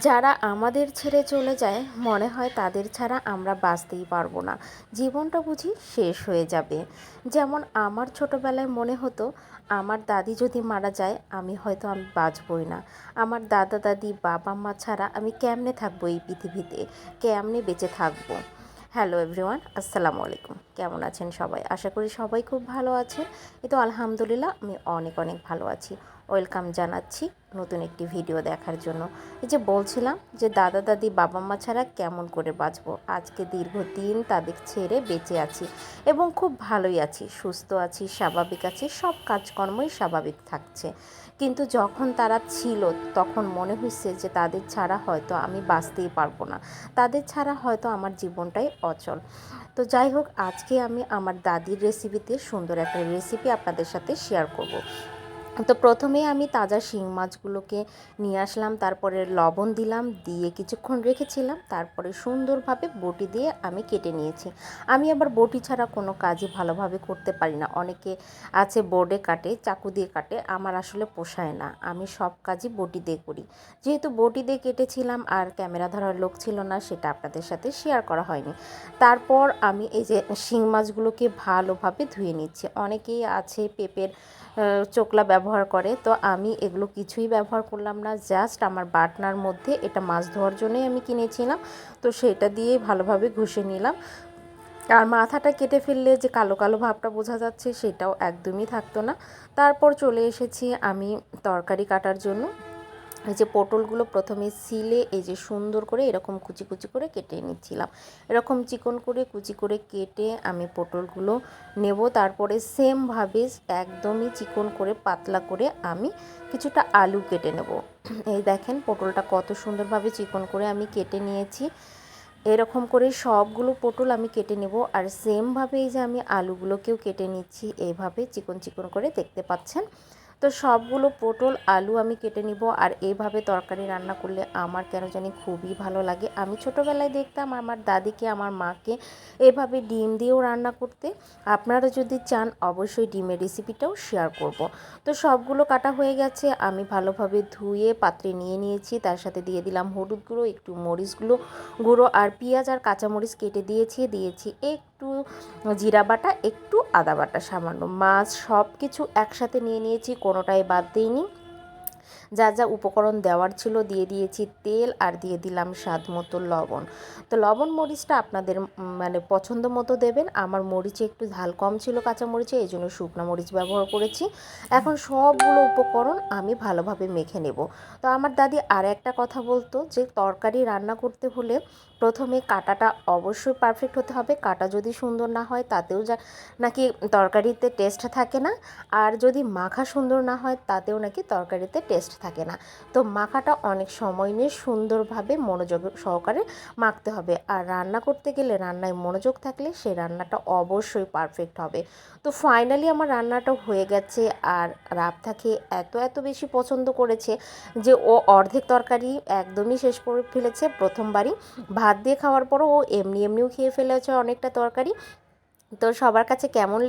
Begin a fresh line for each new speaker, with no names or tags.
যারা আমাদের ছেড়ে চলে যায়, মনে হয় তাদের ছাড়া আমরা বাঁচতেই পারব না। জীবনটা বুঝি শেষ হয়ে যাবে। যেমন আমার ছোটোবেলায় মনে হতো, আমার দাদি যদি মারা যায়, আমি হয়তো আমি বাঁচবই না। আমার দাদা, দাদি, বাবা, মা ছাড়া আমি কেমনে থাকব এই পৃথিবীতে? কেমনে বেঁচে থাকব? হ্যালো এভরিওয়ান আসসালামু আলাইকুম। কেমন আছেন সবাই? আশা করি সবাই খুব ভালো আছেন। এই তো আলহামদুলিল্লাহ, আমি অনেক অনেক ভালো আছি। ওয়েলকাম জানাচ্ছি নতুন একটি ভিডিও দেখার জন্য। এই যে বলছিলাম যে দাদা, দাদি, বাবা মা ছাড়া কেমন করে বাঁচবো? আজকে দীর্ঘদিন তাদের ছেড়ে বেঁচে আছি এবং খুব ভালোই আছি, সুস্থ আছি, স্বাভাবিক আছি, সব কাজকর্মই স্বাভাবিক থাকছে। কিন্তু যখন তারা ছিল, তখন মনে হয়েছে যে তাদের ছাড়া হয়তো আমি বাঁচতেই পারব না। তাদের ছাড়া হয়তো আমার জীবনটাই অচল। তো যাই হোক, আজকে আমি আমার দাদির রেসিপিতে সুন্দর একটা রেসিপি আপনাদের সাথে শেয়ার করব। তো প্রথমে আমি তাজা শিং মাছগুলোকে নিয়ে আসলাম, তারপরে লবণ দিলাম, দিয়ে কিছুক্ষণ রেখেছিলাম, তারপরে সুন্দরভাবে বটি দিয়ে আমি কেটে নিয়েছি। আমি আবার বটি ছাড়া কোনো কাজই ভালোভাবে করতে পারি না। অনেকে আছে বোর্ডে কাটে, চাকু দিয়ে কাটে, আমার আসলে পোষায় না। আমি সব কাজই বটি দিয়ে করি। যেহেতু বটি দিয়ে কেটেছিলাম আর ক্যামেরা ধরার লোক ছিল না, সেটা আপনাদের সাথে শেয়ার করা হয়নি। তারপর আমি এই যে শিং মাছগুলোকে ভালোভাবে ধুয়ে নিচ্ছি। অনেকেই আছে পেঁপের চোকলা ব্যবহার করে। তো আমি এগুলো কিছুই ব্যবহার করলাম না জাস্ট আমার বাটনার মধ্যে এটা মাছ ধোয়ার জন্যই আমি কিনেছিলাম। তো সেটা দিয়ে ভালোভাবে ঘষে নিলাম। আর মাথাটা কেটে ফেললে যে কালো কালো ভাবটা বোঝা যাচ্ছে সেটাও একদমই থাকতো না। তারপর চলে এসেছি আমি তরকারি কাটার জন্য। এই যে পটলগুলো প্রথমে সিলে, এই যে সুন্দর করে এরকম কুচি কুচি করে কেটে নিচ্ছিলাম। এরকম চিকন করে কুচি করে কেটে আমি পটলগুলো নেব। তারপরে সেমভাবে একদমই চিকন করে পাতলা করে আমি কিছুটা আলু কেটে নেব। এই দেখেন পটলটা কত সুন্দরভাবে চিকন করে আমি কেটে নিয়েছি। এরকম করে সবগুলো পটল আমি কেটে নেব। আর সেমভাবে এই যে আমি আলুগুলোকেও কেটে নিচ্ছি, এইভাবে চিকন চিকন করে দেখতে পাচ্ছেন। তো সবগুলো পটল, আলু আমি কেটে নিব আর এইভাবে তরকারি রান্না করলে আমার কেন জানি খুবই ভালো লাগে। আমি ছোটোবেলায় দেখতাম আমার দাদিকে, আমার মাকে এভাবে ডিম দিয়েও রান্না করতে। আপনারা যদি চান অবশ্যই ডিমের রেসিপিটাও শেয়ার করব। তো সবগুলো কাটা হয়ে গেছে, আমি ভালোভাবে ধুয়ে পাত্রে নিয়ে নিয়েছি। তার সাথে দিয়ে দিলাম হলুদ গুঁড়ো, একটু মরিচগুলো গুঁড়ো আর পেঁয়াজ আর কাঁচামরিচ কেটে দিয়েছি দিয়েছি একটু জিরা বাটা, একটু আদা বাটা সামান্য। মাছ সব কিছু একসাথে নিয়ে নিয়েছি, কোনোটাই বাদ দিইনি। যা যা উপকরণ দেওয়ার ছিল দিয়ে দিয়েছি তেল আর দিয়ে দিলাম স্বাদ মতো লবণ। তো লবণ মরিচটা আপনাদের মানে পছন্দ মতো দেবেন। আমার মরিচে একটু ঝাল কম ছিল কাঁচা মরিচে, এই জন্য শুকনো মরিচ ব্যবহার করেছি। এখন সবগুলো উপকরণ আমি ভালোভাবে মেখে নেব। তো আমার দাদি আর একটা কথা বলতো যে, তরকারি রান্না করতে হলে প্রথমে কাটাটা অবশ্যই পারফেক্ট হতে হবে। কাটা যদি সুন্দর না হয়, তাতেও যা নাকি তরকারিতে টেস্ট থাকে না। আর যদি মাখা সুন্দর না হয়, তাতেও নাকি তরকারিতে টেস্ট থাকে না। তো মাখাটা অনেক সময় নিয়ে সুন্দরভাবে মনোযোগ সহকারে মাখতে হবে। আর রান্না করতে গেলে রান্নায় মনোযোগ থাকলে সেই রান্নাটা অবশ্যই পারফেক্ট হবে। তো ফাইনালি আমার রান্নাটা হয়ে গেছে। আর রাবথাকে এত এত বেশি পছন্দ করেছে যে ও অর্ধেক তরকারি একদমই শেষ করে ফেলেছে। প্রথমবারই ভাত দিয়ে খাওয়ার পরও ও এমনি, এমনিও খেয়ে ফেলেছে অনেকটা তরকারি। তো সবার কাছে কেমন